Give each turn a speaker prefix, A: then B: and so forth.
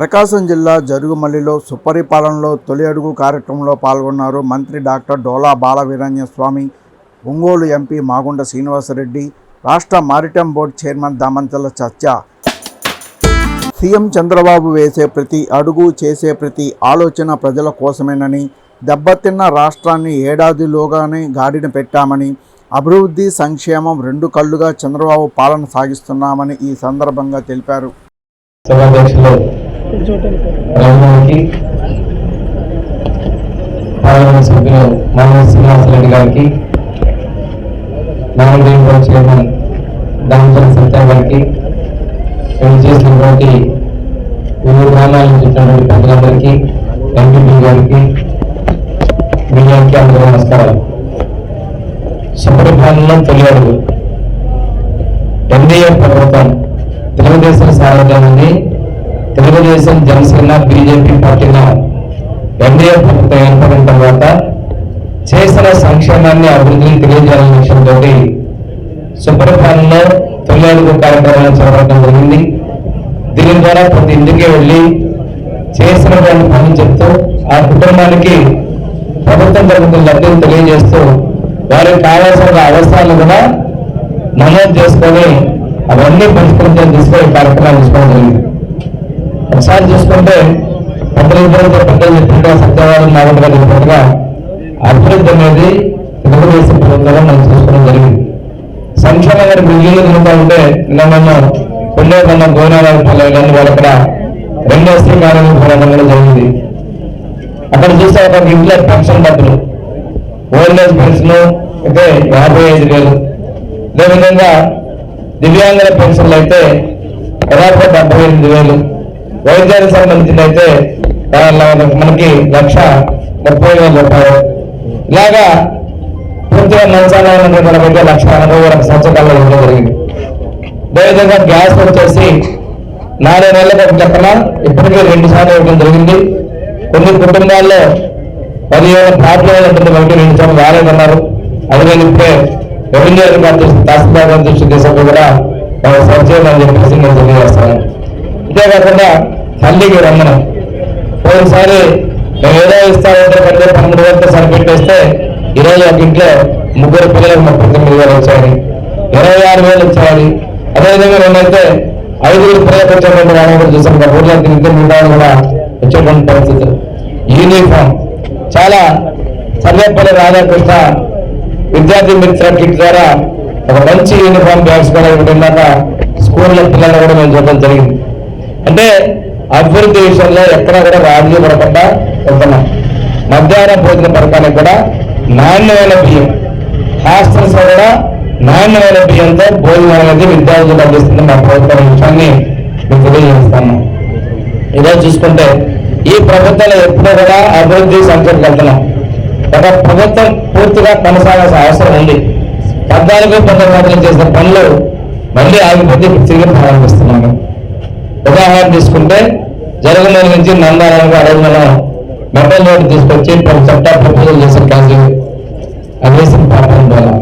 A: ప్రకాశం జిల్లా జరుగుమల్లిలో సుపరిపాలనలో తొలి అడుగు కార్యక్రమంలో పాల్గొన్నారు మంత్రి డాక్టర్ డోలా బాలవీరాంజ స్వామి ఒంగోలు ఎంపీ మాగుండ శ్రీనివాసరెడ్డి రాష్ట్ర మారిటైమ్ బోర్డు చైర్మన్ దామంతల చర్చ సీఎం చంద్రబాబు వేసే ప్రతి అడుగు చేసే ప్రతి ఆలోచన ప్రజల కోసమేనని దెబ్బతిన్న రాష్ట్రాన్ని ఏడాదిలోగానే గాడిన పెట్టామని అభివృద్ధి సంక్షేమం రెండు కళ్ళుగా చంద్రబాబు పాలన సాగిస్తున్నామని ఈ సందర్భంగా తెలిపారు.
B: రఘునాథ్కి పార్లమెంట్ సభ్యులు మానవ శ్రీనివాసరెడ్డి గారికి nomination board chairman Damachandra Satya గారికి మేము చేసినటువంటి వివిధ గ్రామాల నుంచి వచ్చినటువంటి ప్రజలందరికీ ఎంపీపీ గారికి మీడియాకి అందరూ నమస్కారాలు. సుపరిపాలనలో తొలి అడుగు ఎన్డీఏ ప్రభుత్వం తెలుగుదేశం సారథ్యాన్ని తెలుగుదేశం జనసేన బీజేపీ పార్టీలో ఎన్డీఏ ప్రభుత్వం ఏర్పడిన తర్వాత చేసిన సంక్షేమాన్ని అభివృద్ధిని తెలియజేయాలనే లక్ష్యంతో సుపరిపాలనలో తొలి అడుగు కార్యక్రమాన్ని చేపట్టడం జరిగింది. దీని ద్వారా ప్రతి ఇంటికి వెళ్ళి చేసినటువంటి పనులు చెప్తూ ఆ కుటుంబానికి ప్రభుత్వం జరుగుతున్న లబ్ధిని తెలియజేస్తూ వారికి కావాల్సిన అవసరాలు కూడా నమోదు చేసుకొని అవన్నీ పరిష్కరించడం తీసుకొని కార్యక్రమాలు తీసుకోవడం జరిగింది. ఒకసారి చూసుకుంటే పెద్దలు ఇద్దరితో పెద్దలు చెప్పినట్టుగా సత్యవాదం నాగంట చెప్పినట్టుగా అభివృద్ధి అనేది తెలుగుదేశం ప్రభుత్వంలో మనం చూసుకోవడం జరిగింది. సంక్షేమంగా గారి బిల్డింగ్ తిరుగుతూ ఉంటే నిన్న మనం పుల్లే మన గోనారాయణ పల్లె కానీ వాళ్ళు అక్కడ రెండో శ్రీ కార్యాలయం పోరాటం జరిగింది. అక్కడ చూస్తే ఒక ఇంట్లో పెన్షన్ డబ్బులు ఓల్డ్ ఏజ్ పెన్షన్ అయితే యాభై ఐదు వేలు. అదేవిధంగా దివ్యాంగుల పెన్షన్లు అయితే దాదాపు డెబ్బై ఎనిమిది వేలు. వైద్యానికి సంబంధించిన అయితే మనకి లక్ష ముప్పై వేల రూపాయలు. ఇలాగా పూర్తిగా మంచాల లక్ష ఎనభై వేల సంవత్సరాలు ఇవ్వడం జరిగింది. అదేవిధంగా గ్యాస్ వచ్చేసి నాలుగు నెలలకు ఒక లెక్కన ఇప్పటికే రెండు సార్లు ఇవ్వడం జరిగింది. కొన్ని కుటుంబాల్లో పదివేల ప్లాట్లు ఉన్నటువంటి ఒకటి రెండు సార్లు రాలేదన్నారు. అది ఇప్పుడే రెవెన్యూ అధికారులు దృష్టి తహసీల్దార్ దృష్టి తీసుకుని కూడా మనం సరిచేయమని చెప్పేసి నేను తెలియజేస్తాను. అంతేకాకుండా తల్లికి రమ్మనం. పోయినసారి మేము ఏదో ఇస్తామంటే పడితే పన్నెండు వేలతో సరిపెట్టేస్తే ఇరవై ఒక ఇంట్లో ముగ్గురు పిల్లలకు ముప్పై తొమ్మిది వేలు వచ్చాయని ఇరవై ఆరు వేలు వచ్చాయని అదేవిధంగా నేనైతే ఐదుగురు పిల్లలకు వచ్చేటువంటి వాళ్ళని కూడా చూసాం. మా ఊర్లో ఇంట్లో మిగతా కూడా వచ్చేటువంటి పరిస్థితులు యూనిఫామ్ చాలా సర్వేపల్లి రాధాకృష్ణ విద్యార్థి మిత్ర కిట్ ద్వారా ఒక మంచి యూనిఫామ్ బ్యాగ్స్ కూడా ఇవ్వడం స్కూల్లో పిల్లలు కూడా మేము చూడడం జరిగింది. అంటే అభివృద్ధి విషయంలో ఎక్కడా కూడా రాజీ పడకుండా ఉంటున్నాం. మధ్యాహ్న భోజన పథకానికి కూడా నాణ్యమైన బియ్యం. హాస్టల్స్లో కూడా నాణ్యమైన బియ్యంతో భోజనం అనేది విద్యార్థులకు అందిస్తుంది మా ప్రభుత్వం విషయాన్ని మీకు తెలియజేస్తాను ఇదే చూసుకుంటే ఈ ప్రభుత్వంలో ఎప్పుడూ కూడా అభివృద్ధి సంఖ్యకు వెళ్తున్నాం. ఒక ప్రభుత్వం పూర్తిగా కొనసాగాల్సిన అవసరం ఉంది. పద్నాలుగు పంతొమ్మిది చేసిన పనులు మళ్ళీ ఆగిపోతే తిరిగి ప్రారంభిస్తున్నాము. ఉదాహరణ తీసుకుంటే జరుగుమల నుంచి నందాలను అడవి రోజు మనం మెటల్ రోడ్డు తీసుకొచ్చి పలు చట్ట ప్రపోజల్ చేసిన కాదు అది వేసిన పాపం ద్వారా.